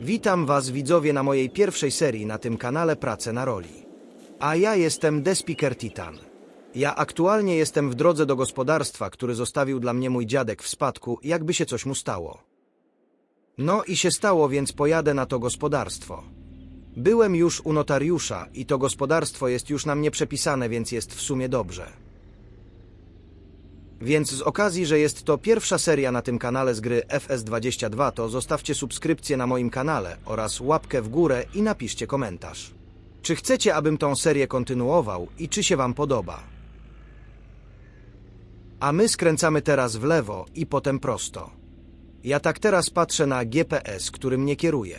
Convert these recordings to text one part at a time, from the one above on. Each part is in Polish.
Witam Was widzowie na mojej pierwszej serii na tym kanale Prace na roli. A ja jestem The Speaker Titan. Ja aktualnie jestem w drodze do gospodarstwa, który zostawił dla mnie mój dziadek w spadku, jakby się coś mu stało. No i się stało, więc pojadę na to gospodarstwo. Byłem już u notariusza i to gospodarstwo jest już na mnie przepisane, więc jest w sumie dobrze. Więc z okazji, że jest to pierwsza seria na tym kanale z gry FS22, to zostawcie subskrypcję na moim kanale oraz łapkę w górę i napiszcie komentarz. Czy chcecie, abym tą serię kontynuował i czy się Wam podoba? A my skręcamy teraz w lewo i potem prosto. Ja tak teraz patrzę na GPS, który mnie kieruje.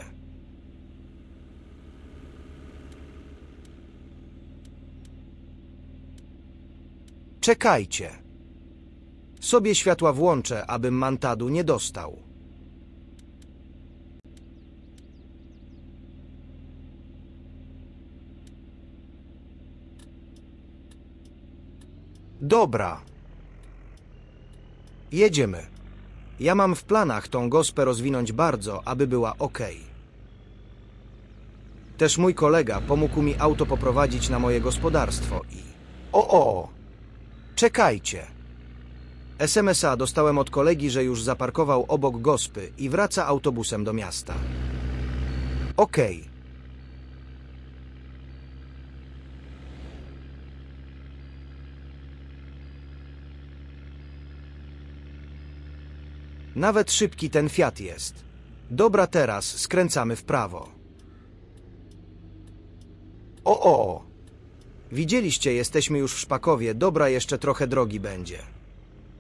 Czekajcie. Sobie światła włączę, abym mantadu nie dostał. Dobra. Jedziemy. Ja mam w planach tą gospę rozwinąć bardzo, aby była ok. Też mój kolega pomógł mi auto poprowadzić na moje gospodarstwo i... O, o! Czekajcie! SMS-a dostałem od kolegi, że już zaparkował obok gospy i wraca autobusem do miasta. Okej. Nawet szybki ten Fiat jest. Dobra, teraz skręcamy w prawo. O, o! Widzieliście, jesteśmy już w Szpakowie. Dobra, jeszcze trochę drogi będzie.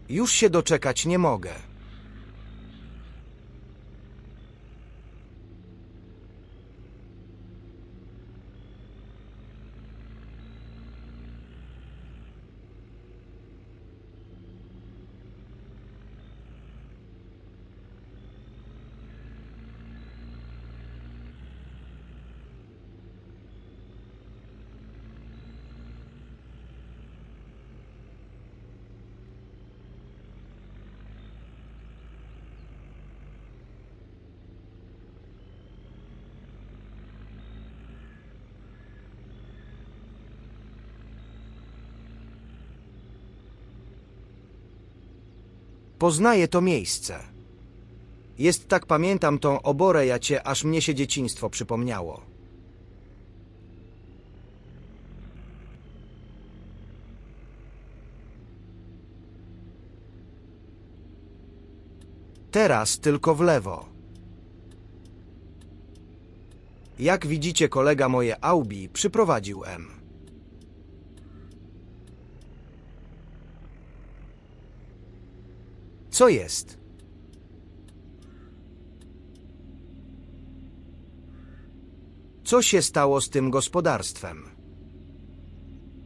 Już się doczekać nie mogę. Poznaję to miejsce. Jest tak pamiętam tą oborę jacie, aż mnie się dzieciństwo przypomniało. Teraz tylko w lewo. Jak widzicie, kolega moje Aubi przyprowadził M. Co jest? Co się stało z tym gospodarstwem?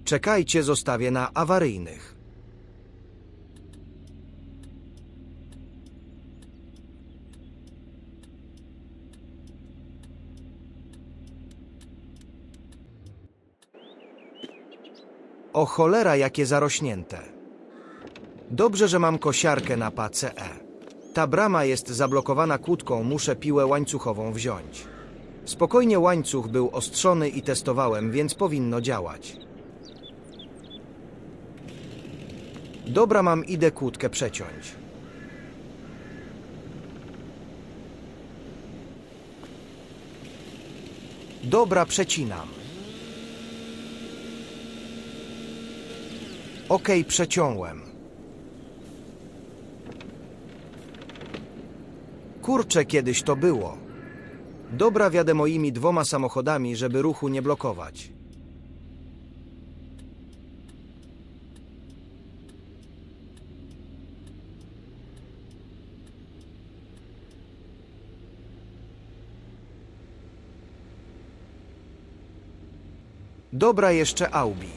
Czekajcie, zostawię na awaryjnych. O cholera, jakie zarośnięte. Dobrze, że mam kosiarkę na PCE. Ta brama jest zablokowana kłódką, muszę piłę łańcuchową wziąć. Spokojnie łańcuch był ostrzony i testowałem, więc powinno działać. Dobra, mam idę kłódkę przeciąć. Dobra, przecinam. Okej, przeciąłem. Kurczę, kiedyś to było. Dobra, wiadę moimi dwoma samochodami, żeby ruchu nie blokować. Dobra, jeszcze Aubi.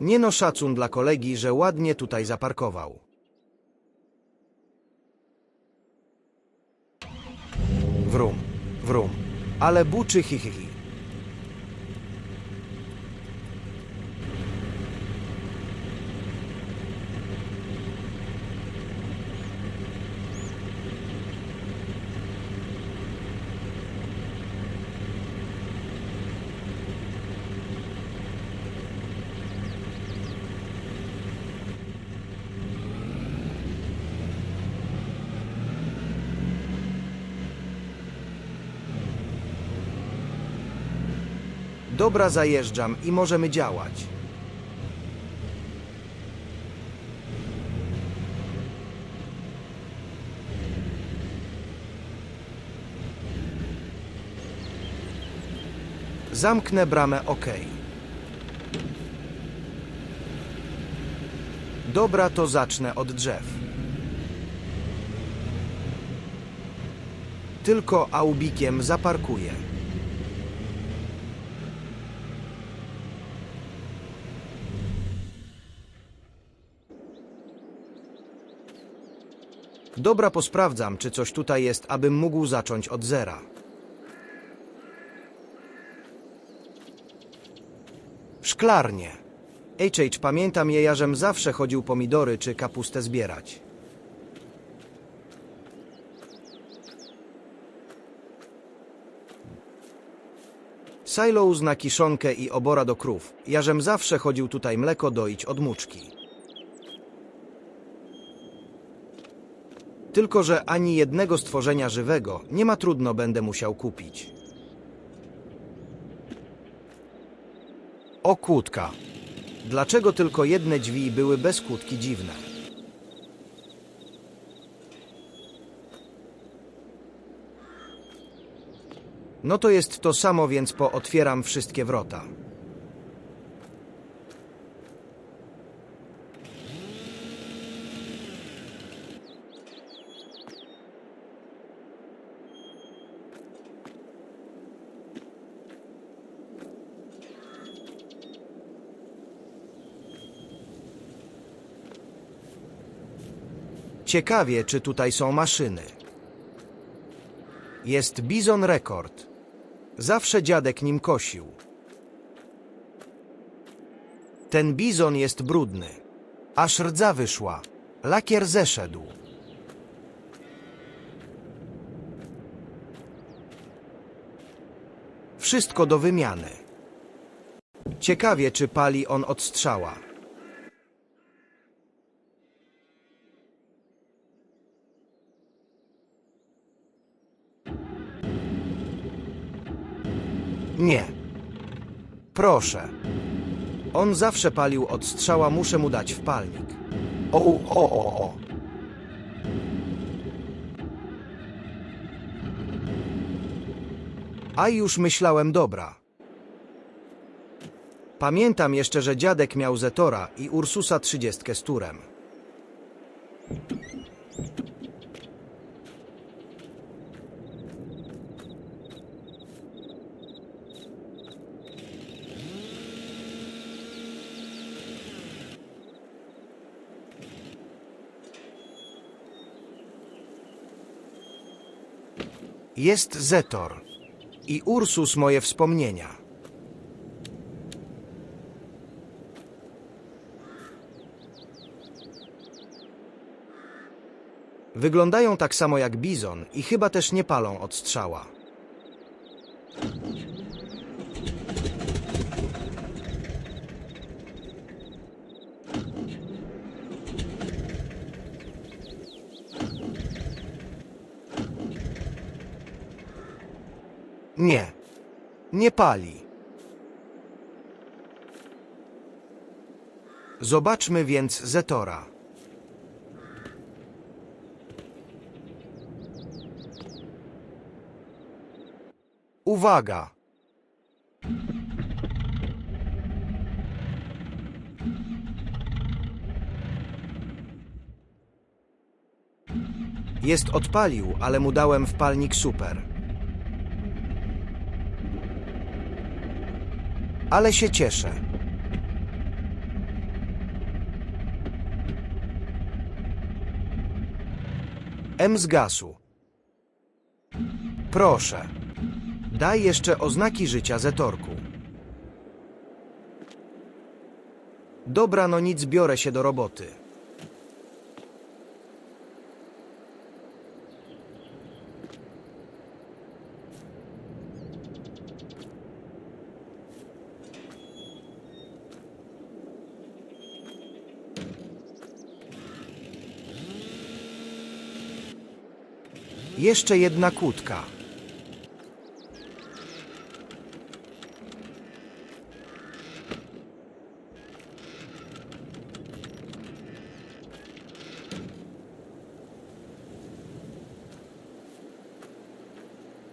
Nie no szacun dla kolegi, że ładnie tutaj zaparkował. Wrum, wrum. Ale buczy hi, hi, hi. Dobra, zajeżdżam i możemy działać. Zamknę bramę OK. Dobra, to zacznę od drzew. Tylko aubikiem zaparkuję. Dobra, posprawdzam, czy coś tutaj jest, abym mógł zacząć od zera. Szklarnie. HH, pamiętam je, jażem zawsze chodził pomidory czy kapustę zbierać. Silos na kiszonkę i obora do krów. Jażem zawsze chodził tutaj mleko doić od muczki. Tylko, że ani jednego stworzenia żywego nie ma trudno będę musiał kupić. O kłódka. Dlaczego tylko jedne drzwi były bez kłódki dziwne? No to jest to samo, więc pootwieram wszystkie wrota. Ciekawie, czy tutaj są maszyny. Jest bizon rekord. Zawsze dziadek nim kosił. Ten bizon jest brudny. Aż rdza wyszła. Lakier zeszedł. Wszystko do wymiany. Ciekawie, czy pali on od strzała. Nie. Proszę. On zawsze palił od strzała, muszę mu dać w palnik. O, o, o, o. A już myślałem dobra. Pamiętam jeszcze, że dziadek miał Zetora i Ursusa trzydziestkę z turem. Jest Zetor i Ursus moje wspomnienia. Wyglądają tak samo jak bizon i chyba też nie palą od strzała. Nie, nie pali. Zobaczmy więc Zetora. Uwaga! Jest odpalił, ale mu dałem w palnik super. Ale się cieszę. M z gasu. Proszę. Daj jeszcze oznaki życia Zetorku. Dobra, no nic, biorę się do roboty. Jeszcze jedna kłódka.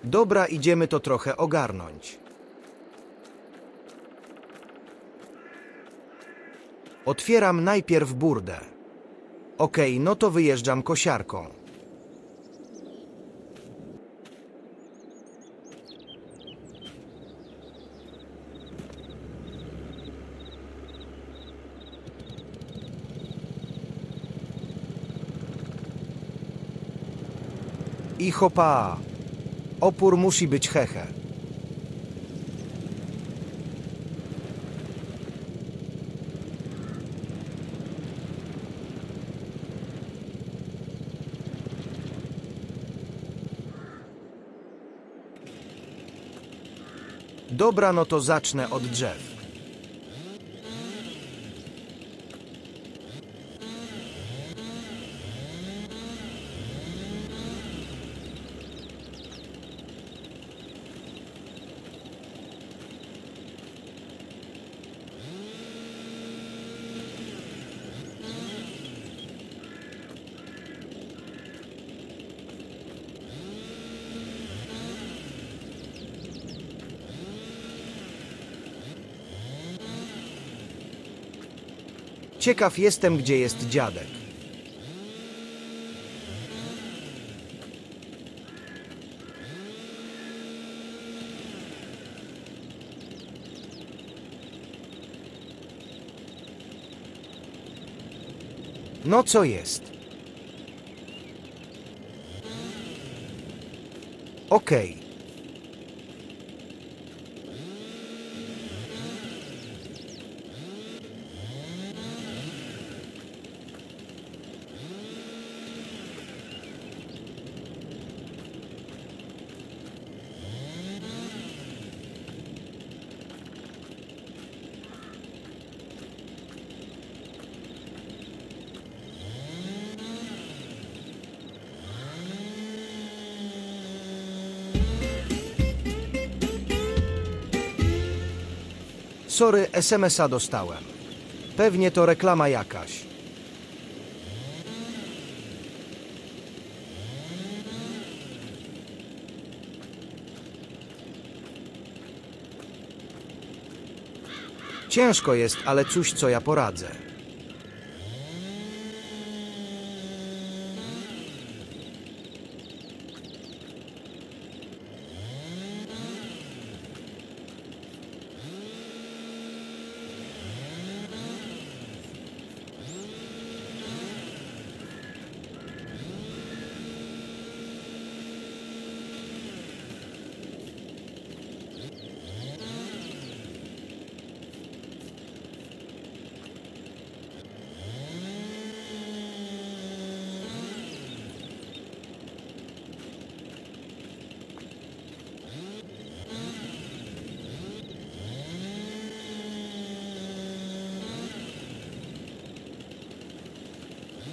Dobra, idziemy to trochę ogarnąć. Otwieram najpierw burdę. Okej, okay, no to wyjeżdżam kosiarką. I hopa! Opór musi być hehe. Dobra, no to zacznę od drzew. Ciekaw jestem, gdzie jest dziadek. No co jest? Okej. Sorry, SMS-a dostałem. Pewnie to reklama jakaś. Ciężko jest, ale coś co ja poradzę.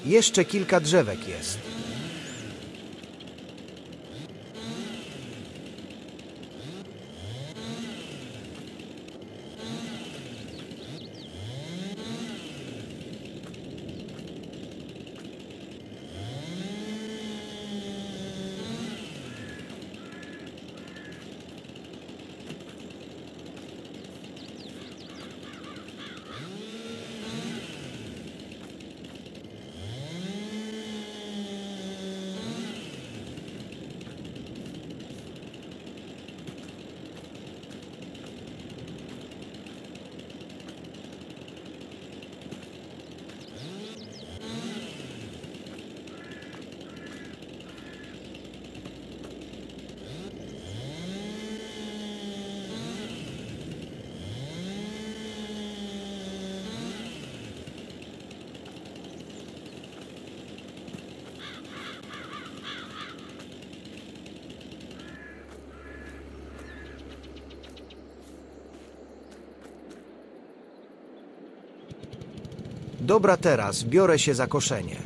Jeszcze kilka drzewek jest. Dobra, teraz biorę się za koszenie.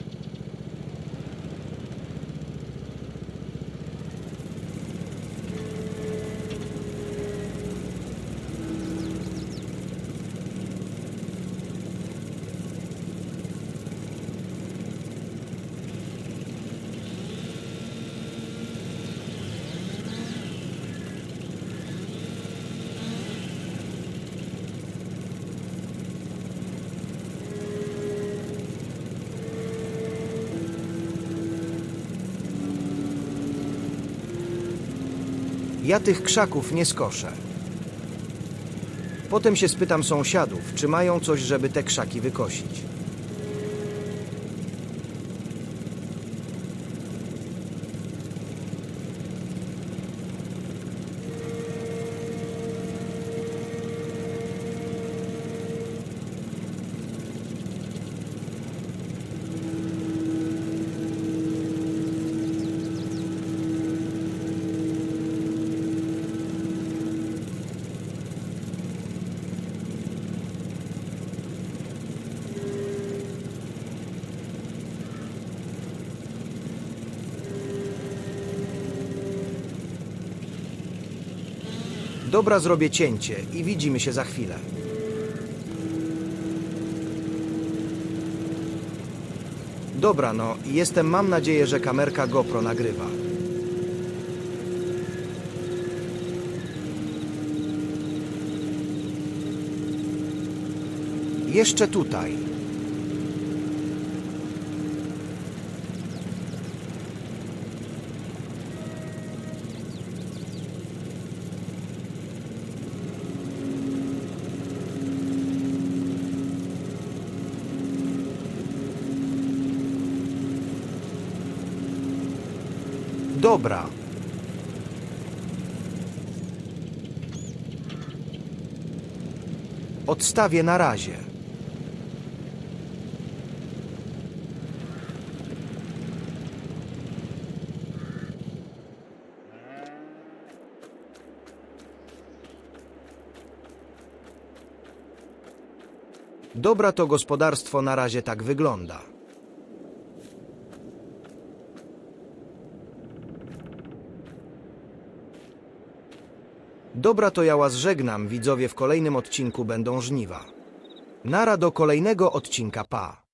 Ja tych krzaków nie skoszę. Potem się spytam sąsiadów, czy mają coś, żeby te krzaki wykosić. Dobra, zrobię cięcie i widzimy się za chwilę. Dobra, no, jestem, mam nadzieję, że kamerka GoPro nagrywa. Jeszcze tutaj. Dobra. Odstawię na razie. Dobra, to gospodarstwo na razie tak wygląda. Dobra, to ja was żegnam, widzowie, w kolejnym odcinku będą żniwa. Nara do kolejnego odcinka, pa.